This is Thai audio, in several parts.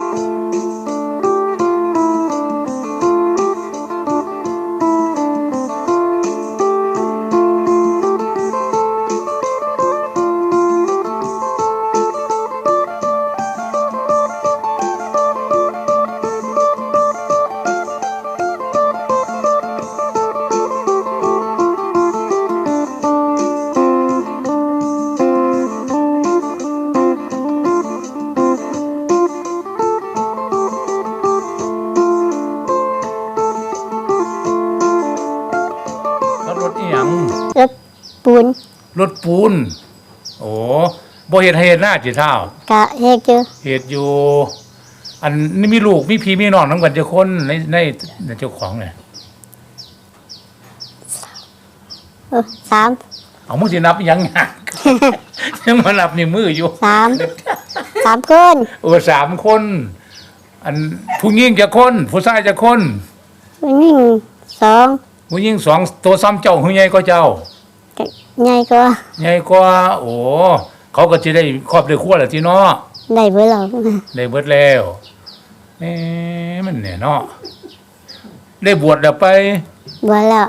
แถปูน โอ้บ่เฮ็ดให้เฮ็ดหน้าจิเท่า กะเฮ็ดอยู่เฮ็ดอยู่ อันนี้มีลูกมีพี่มีน้องทั้งกันเจ้าคนในในในเจ้าของเนี่ยเออสามเอามึงสินับอีหยังยากยังมานับนี่มืออยู่ สามสามคนโอ้สามคน อันผู้หญิงจะคน ผู้ชายจะคน ผู้หญิงสองผู้หญิงสองตัวซ้ำเจ้าผู้ใหญ่ก็เจ้ากะ ใหญ่กว่าใหญ่กว่าโอ้เขาก็จะได้ครอบได้ครัวแล้วที่เนาะได้เบ่หรอกได้เบิดแล้วเอ๊ะมันเนี่ยเนาะได้บวชแล้วไปบ่แล้ว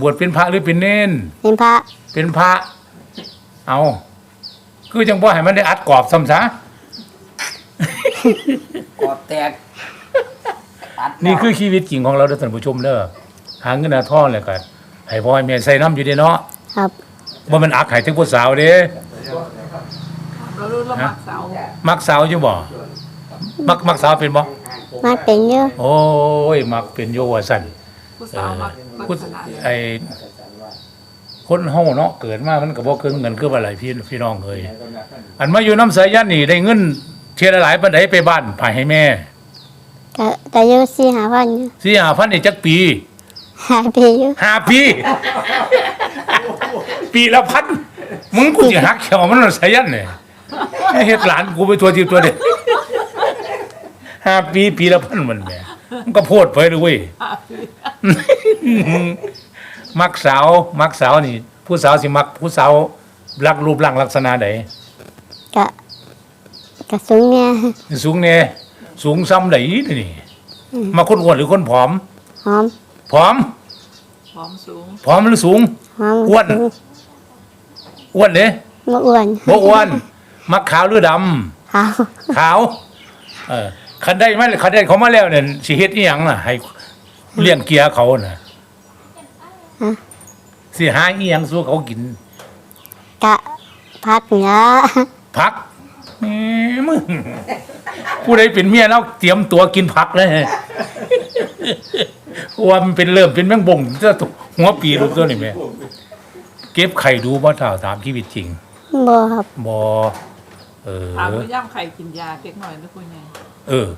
บวชเป็นพระหรือเป็นเนนเป็นพระ เป็นพระ เอาคือจังบ่ให้มันได้อัดกรอบซ้ำซะกอดแตกอัดนี่คือชีวิตจริงของเราเด้อท่านผู้ชมเด้อหาเงินหาทองแล้วก็ให้พ่อให้แม่ใส่น้ำอยู่เด้เนาะ ครับบ่มันอักให้ถึงผู้สาวเด้เรารู้เรามักเสามักสาวอยู่บ่มักมักสาวเป็นบ่มาเป็นอยู่โอ้ยมักเป็นโยว่าซั่นผู้สาวมักมักพุทธขนาดไอคนเฮาเนาะเกิดมามันก็บ่เกินเงินคือว่าหลายพี่พี่น้องเอ้ยอันมาอยู่น้ำสายยันนี่ได้เงินเทียละหลายปานใดไปบ้านพาให้แม่กะกะอยู่สี่หาพันอยู่สิหาพันนี่จักปี หาปีอยู่ห้าปีปีละพันมึงกูสิหักแขวมันน้ำสายยันเนี่ยเฮ็ดหลานกูไปตัวทีตัวเดียวห้าปีปีละพันมันแหม่มันก็โพดไปเลยเว้ยมักสาว มักสาวนี่ ผู้สาวสิมัก ผู้สาวรักรูปร่างลักษณะใดกะกะสูงเนี่ยสูงแน่สูงซ้ำใดนี่มาคนอ้วนหรือคนผอมหอม ผอมพร้อมสูงผอมหรือสูงหอมอ้วน อ้วนเด้บ่อ้วนบ่อ้วนมักขาวหรือดำขาวขาว เออคันได้ไหมคันได้เขามาแล้วเนี่ยสิเฮ็ดอีหยังน่ะ ให้เลี้ยงเกียร์เขาน่ะสิหาอีหยังสู้เขากิน กะพัดเหนือพักแหมมึงผู้ใดเป็นเมียแล้วเตรียมตัวกินผักเลย เพราะว่ามันเป็นเริ่มเป็นแมงบ่งจะหัวปีลูกตัวนี่แม่เก็บไข่ดูบ่เท่าตามชีวิตจริงบ่ครับบ่เออ ถามว่าย่ำไข่กินยาเล็กหน่อยนะคุณยายเออ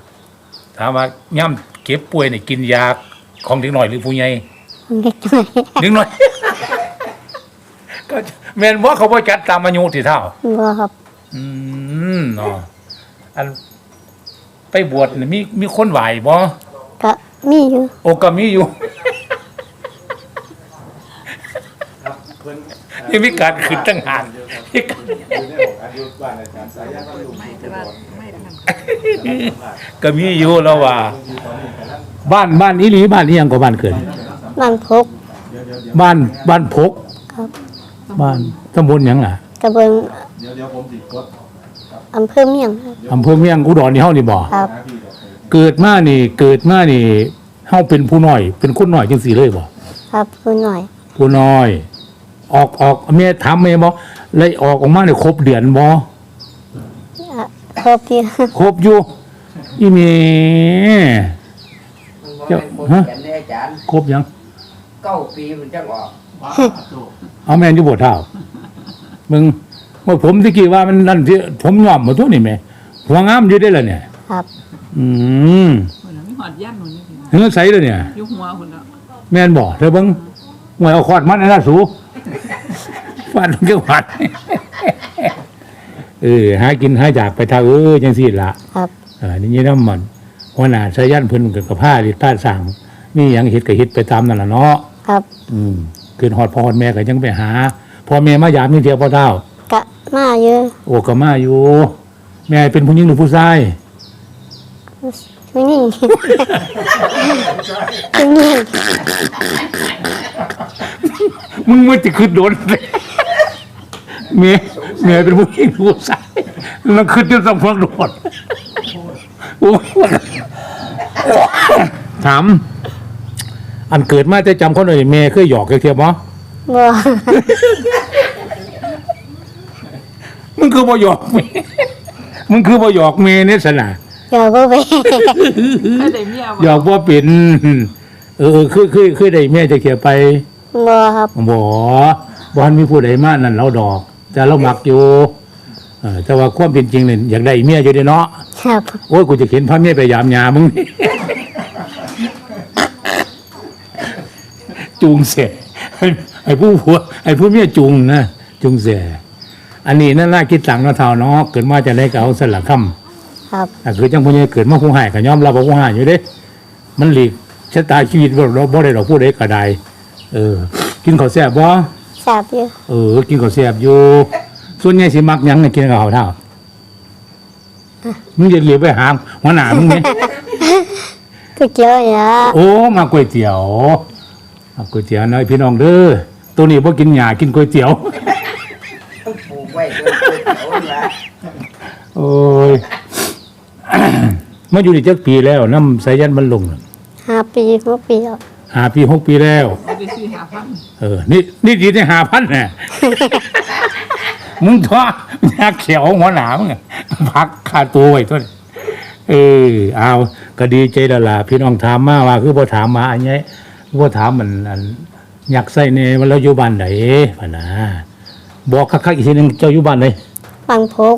ถามว่าย่ำเก็บป่วยนี่กินยาของเด็กหน่อยหรือผู้ใหญ่เด็กน้อยเด็กหน่อยก็แม่นว่าเขาบ่จัดตามอายุที่เท่าบ่ครับ อืมเนาะอันไปบวชนี่มีมีคนไหวบ่กะ มีอยู่โอก็มีอยู่ยังมีการขึ้นตั้งหากมีการไม่แต่ว่าไม่ทำก็มีอยู่แล้วว่า บ้านบ้านอีหลีบ้านอีหยังก็บ้านเกิดมันพกบ้านบ้านพกครับบ้านตำบลหยังล่ะตะเบิงอำเภอเมียงครับอำเภอเมียงอุดรนี่เฮานี่บ่ครับ เกิดมานี่เกิดมานี่เฮาเป็นผู้น้อย เป็นคนน้อยจังซี่เลยบ่ครับคุณหน่อยผู้น้อย ออกออกแม่ถามแม่บ่เลยออกออกมาเนี่ยครบเดือนบ่อะครบที่ ครบอยู่อีเมเจ้าฮะเขียนได้อาจารย์ครบยังเก้าปีมันจังออกเอาแม่นอยู่บ่เท่ามึงว่าผมตะกี้ว่ามันนั่นที่ผมยอมมาตัวนี่แม่หัวงามอยู่ได้ล่ะเนี่ย ครับ อืมคนนั้นมีหอดย่ำหนูนี่เฮือใสเลยเนี่ย ยุหัวคนละแม่นบ่เธอเบิ่งหวยเอาขอดมันอันนั้นสูฟาดลงจังหวัดเออหากินหาจากไปทางเออจังซี่ล่ะครับ เออนี่น้ำมันหัวหน้าสายันเพิ่นก็กับผ้าดิผ้าสั่งมีหยังเฮ็ดก็เฮ็ดไปตามนั่นล่ะเนาะครับอืมเกินฮอดพ่อฮอดแม่ก็ยังไปหาพ่อแม่มายามมีเทียวพ่อเฒ่ากะมาเยอะ โอ้ก็มาอยู่ แม่เป็นผู้หญิงหรือผู้ชาย ผู้หญิงผู้หญิงมึงไม่ติขึ้นโดนเลยเมียเมียเป็นผู้หญิงผู้ชายแล้วขึ้นจนต้องฟังโดนโอ้ยถามอันเกิดมาจะจำคนหน่อยเมียเคยหยอกเทียบมั้บ่มึงคือบ่หยอกเมียมึงคือบ่หยอกเมียเนี่ยสนะ เดี๋ยวบ่ไปถ้าได้เมียหยบ่อกว่าเป็น เออคือคือคือได้เมียจะเขียไปบ่ครับ บ่บ่ทันมีผู้ใดมานั่นเราดอก แต่เรามักอยู่เออแต่ว่าความเป็นจริงเนี่ยอยากได้เมียอยู่เด้เนาะครับโอ้ยกูจะเข็นพระเมียไปยามยามึงนี่ จูงเสียให้ให้ผู้ผัวให้ผู้เมียจูงนะจูงเสียอันนี้นั่นน่าคิดต่างเนาะเท่าเนาะเกิดมาจะได้เก่าสลักคำ ครับแต่คือจังผู้ใหญ่เกิดมาผู้ให้ก็ยอมรับว่าผู้ให้อยู่เด้ มันหลีกชะตาชีวิตบ่เราบ่ได้ดอกผู้ใดก็ได้เออ กินข้าวแซ่บบ่ทราบอยู่เออ กินข้าวแซ่บอยู่ ส่วนใหญ่สิมักหยังให้กินกับข้าวเท่ามึงจะเหลียวไปหาหัวหน้ามึงไหมก็เกี่ยวนี่ละโอ้มาก๋วยเตี๋ยวมาก๋วยเตี๋ยวน้อยพี่น้องเด้อตัวนี้บ่กินหญ้ากินก๋วยเตี๋ยว ต้องปลูกไว้จนเกิดเขาละโอ้ย มาอยู่นี่จักปีแล้วน้ำสายันมันลงห้าปีหกปีแล้วหาปีหกปีแล้วเอาไปซื้อหาพันเออ นี่นี่ดีได้หาพันแน่มึงท้ออยากเขียวหัวหนามึงอะพักค่าตัวไว้ตัวนี้เออเอาก็ดีใจและล่ะพี่น้องถามมาว่า คือพอถามมาอันนี้พอถามมันอันอยากใส่เนมันเราอยู่บ้านไหนพะนะบอกคักๆอีกทีหนึงเจ้าอยู่บ้านไหน ฟังพก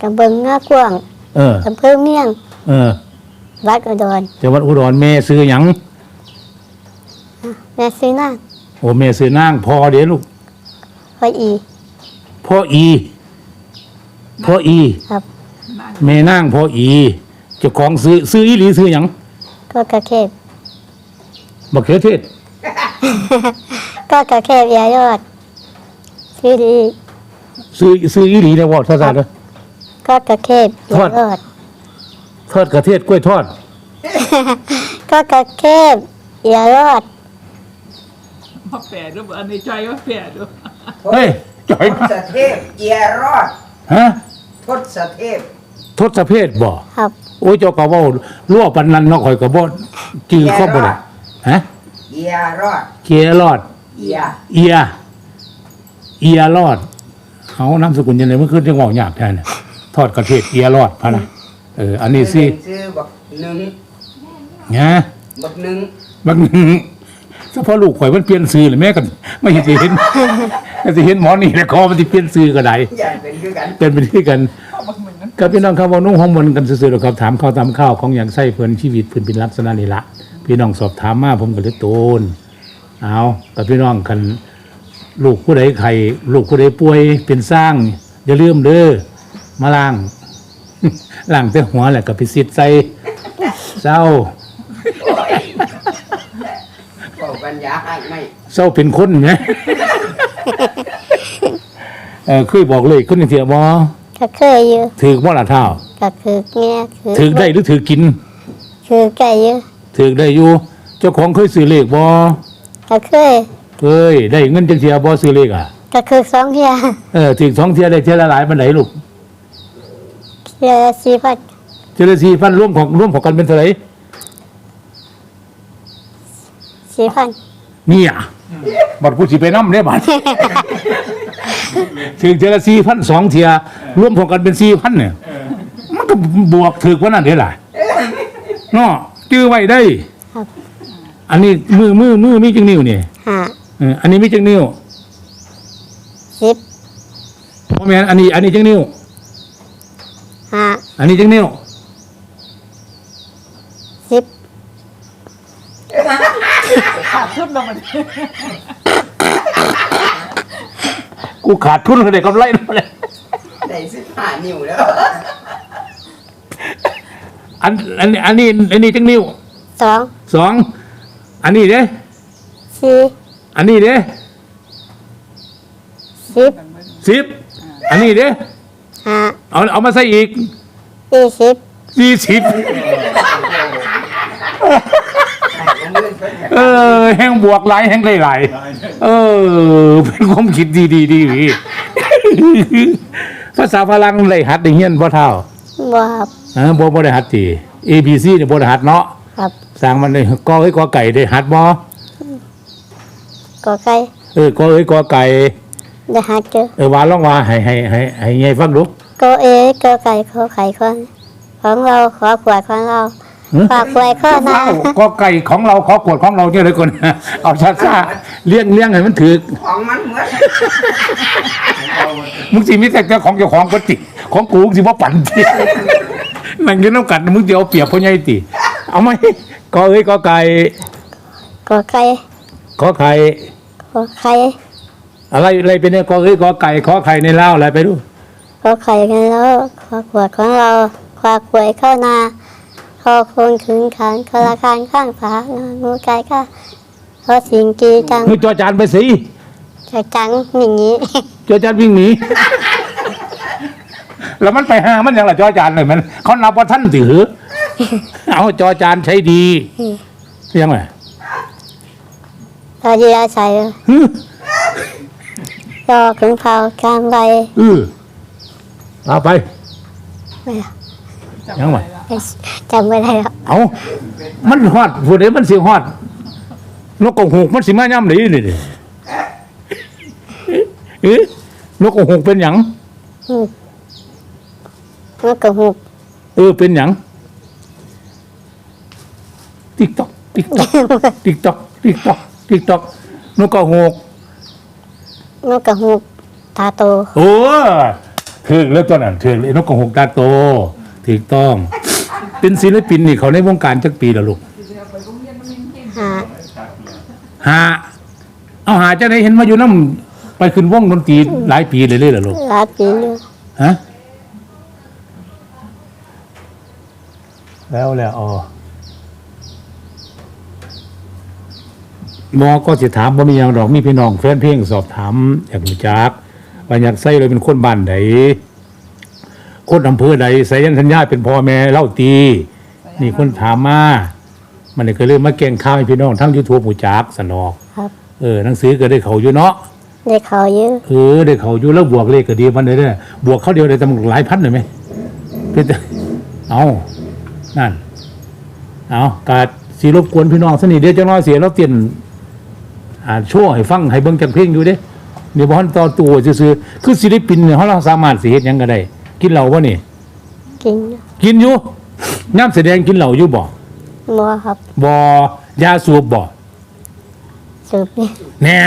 กับเบิงงากว้าง เออกับเพิ่มเมี่ยง เออวัดอุดรจังหวัดอุดรแม่ซื้อหยังแม่ซื้อน้าโอ้แม่ซื้อนางพ่อเดี๋ยวลูกพออี พ่ออีพ่ออีครับนั่งแม่นางพ่ออีเจ้าของซื้อซื้ออีหลีซื้อหยังก็กระเข็บบักเขือเทศก็กระเข็บยายอด ซื้อดีซื้อซื้ออีหลีนะวอดซะๆเด้อ ก็กระเข็บทอดยายอด ทอดกระเทศกล้วยทอด ก็กระเข็บยายอดมาแปดด้วยบ่อันนี้ใจว่าแปดด้วยเฮ้ยจ่อยทมาศเทพเกียร์รอดฮะทศเทพทศเพศบ่ครับ โอ้ยเจ้าก็เว้ารั่วปันนั้นเนาะข่อยก็บ่จื้อเข้าบ่ได้ฮะเกียร์รอดเกียรอดเกียร์เอียเอียรอดเอานามสกุลยังไงเมื่อคืนจังเว้ายากแท้น่ะ ทอดกระเทศเอียรอดพะนะเอออันนี้สิซื้อบักหนึ่งฮะบักหนึ่งบางเฉพาะลูกข่อยมันเปลี่ยนซื้อเลยแม่กันไม่เห็นสิเห็นก็สิเห็นหมอนี่แหละคอมันสิเปลี่ยนซื้อก็ได้อย่าเป็นคือกันเป็นไปที่กันเอาบักเหมือนกันกับพี่น้องครับว่านุ่งห้องมนต์กันซื่อๆหรอกครับถามข้าวตามข้าวของอย่างไส้เพิ่นชีวิตเพิ่นเป็นลักษณะนี้ละพี่น้องสอบถามมาผมก็เลยโตนเอากับพี่น้องกันลูกผู้ใดไข่ลูกผู้ใดป่วยเป็นสร้างอย่าลืมเด้อ มาล้างล้างแต่หัวแหละกับพิสิทธิ์ใส่เศร้าบอกปัญญาให้ไม่เศร้าเป็นคนไหมเออเคยบอกเลยคนเถียบอก็เคยอยู่ถือว่าละเท่าก็คือแง่คือถือได้หรือถือกิน คือไก่อยู่ถือได้อยู่ เจ้าของเคยซื้อเลขบอก็เคยเคยได้เงินจังเทียบอซื้อเลขอะก็คือสองเทียเออถึงสองเทียได้เทียละหลายมันไหนลูก เทียสี่พันเทียละสี่พันร่วมของร่วมของกันเป็นเท่าไหร่สี่พันเนี่ยบัดผู้สิไปน้ำเนี่ยบัดถึงเทียละสี่พันสองเทียร่วมของกันเป็นสี่พันเนี่ยมันก็บวกถือว่านั่นเด้ล่ะเนาะจื้อไว้ได้ครับอันนี้มือมือมือมีจังนิ้วนี่ห้าเอออันนี้มีจังนิ้วสิบพ่อแม่นอันนี้ อันนี้จังนิ้วห้า อันนี้จังนิ้วสิบขาดทุนแล้วมันกูขาดทุนก็ได้กำไรแล้วเลยได้สิบห้านิ้วแล้วอันอันอันนี้อันนี้จังนิ้วสองสองอันนี้เด้สี่อันนี้เด้สิบสิบอันนี้เด้ห้าเอาเอามาใส่อีก สี่สิบสี่สิบเออ แห่งบวกหลายแห่งหลายๆเออ เป็นความคิดดีดีดีดีภาษาฝรั่งเลยหัดได้เฮียนบ่เท่าบ่ครับเออบ่บ่ได้หัดติ A B C เนี่ยบ่ได้หัดเนาะครับสร้างมันเลยกอเอ้ยกอไก่ได้หัดบ่ก็ไก่เออกอเอ้ยกอไก่ได้หาเจอเออว่าลองว่าให้ให้ให้ให้ยายฟังดู ก็เอก็ไก่ขอไข่คนของเราขอขวดของเราหึฝากขวดข้อนาเอ้ากอไก่ของเราขอกวดของเราเนี่ยเลยคนเอาช้าๆเลี้ยงเลี้ยงให้มันถึกของมันเหมือนมึงสิมีแต่เจ้าของเจ้าของก็ติของกูสิบ่ปั่นตินั่งอยืนน้ำกัดมึงสิเดียวเปรียบพ่อใหญ่ติเอาไหมกอเอ้ยกอไก่ก็ไก่ขอไข่ขอไข่อะไรอะไรเป็นเนี่ยกอเอ้ยกอไก่ขอไข่ในเล่าวอะไรไปดู ขอไข่กันแล้วขอขวดของเราฝากขวดเข้านาขอคนขึงขันขอละคารข้างฝางูไก่ค่ะขอสิ่งกีจังมึงจอจานไปสิจะจังอย่างนี้จอจานวิ่งหนีแล้วมันไปหามันยังล่ะจอจานเลยมันเขานับว่าท่านถือ เอาจอจานใช้ดียังไงตาเยียใส่รอขึงเผากลางใบเออ เอาไป ไม่ยังไงจำไม่ได้แล้วเอามันฮอดผู้ใดมันสิฮอดนกกงหกมันสิมาย่ำไหนนี่ดิเอ๊ะนกกงหกเป็นหยังอืมมันก็หุบเออเป็นหยังติ๊กตอกติ๊กตอกติ๊กตอกติ๊กตอกติ๊กตอกนกกงหกมันก็หุบตาโตโอ้ ถึกแล้วตัวนั้นถึกเลยนกกงหกตาโตถูกต้อง เป็นศิลปินนี่เขาในวงการจักปีแล้วลูกหาหาเอาหาจะได้เห็นมาอยู่น้ำไปขึ้นวงดนตรีหลายปีเลยเลยเหรอลูกหลายปีอยู่ฮะแล้วแล้วอ๋อหมอก็สิถามว่ามีอย่างดอกมีพี่น้องแฟนเพลงสอบถามอยากรู้จัก ว่าอยากใส่เลยเป็นคนบ้านใดคนอำเภอใดใส่ยันสัญญาเป็นพ่อแม่เล่าตี นี่คนถามมา มันเลยก็เลยมาแกงข้าวให้พี่น้องทั้งยูทูบหูจักสนอกครับ เออหนังสือก็ได้เขาอยู่เนาะได้เขาเยอะเออได้เขาอยู่แล้วบวกเลขก็ดีมันเลยเนี่ยบวกเขาเดียวได้ตั้งหลายพันเลยไหมเป็นแต่เอานั่น เอากาดสีรบกวนพี่น้องสนิทเดี๋ยวจะน้อยเสียแล้วเตียนอ่าโช่วยให้ฟังให้เบิ่งจังเพลงอยู่เด้ เดี๋ยวบอลต่อตัวซื่อๆคือศิลปินเนี่ยเขาเราสามารถสิเฮ็ดหยังก็ได้ กินเหล้าบ่นี่ กินกินอยู่ย่ำแสดงกินเหล้าอยู่บ่บัวครับบ่ยาสูบบ่สูบนี่ แน่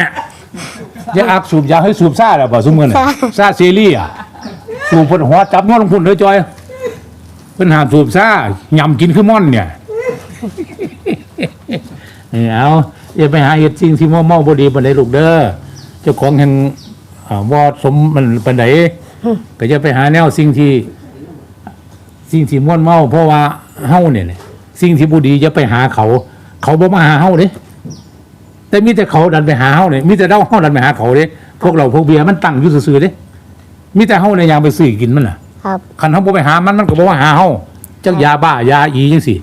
อย่าอักสูบยาให้สูบซ่าแล้วบ่ซุมื้อน่ะซ่า ซ่าเซรี่อะสูบพุ่นหัวจับนวลลงพุ่นเลยจอยเพิ่นห้ามสูบซ่าย่ำกินคือม่อนเนี่ยเออเอาอย่าไปหาเฮ็ดสิ่งที่เมาๆบ่ดีปานใดลูกเด้อ เจ้าของแห่งอ่าบ่สมมันปานใดก็จะไปหาแนวสิ่งที่ สิ่งที่ม่วนเมา เพราะว่าเฮาเนี่ยเนี่ยสิ่งที่บ่ดีอย่าไปหาเขา เขาบ่มาหาเฮาเด้แต่มีแต่เขาดันไปหาเฮาเนี่ยมีแต่เราเฮาดันไปหาเขาเด้พวกเราพวกเบียร์มันตั้งอยู่ซื่อๆเด้มีแต่เฮาในยยางไปซื้อกินมันน่ะครับคันเฮาบ่ไปหามันมันก็บ่มาหาเฮาจักยาบ้ายาอีจังซี่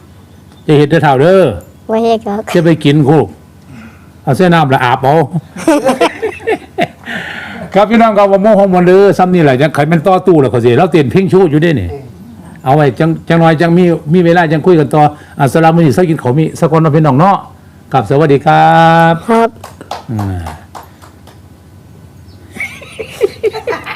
จะเฮ็ดเด้อเท่าเด้อไว้ให้ก็จะไปกินคูเอาเส้นน้ำละอาบเอา ครับพี่น้องครับว่าโมโหมันเด้อซ้ำนี่แหละจังใครมันต่อตู้แล้วเขาสิเราเต้นเพลงชูอยู่เด้นี่เอาไว้จังจังน้อยจังมีมีเวลาจังคุยกันต่ออัสสลามุอะลัยกุมสักกินเขาวมีสกลเนาะพี่น้องเนาะกับสวัสดีครับครับอ่า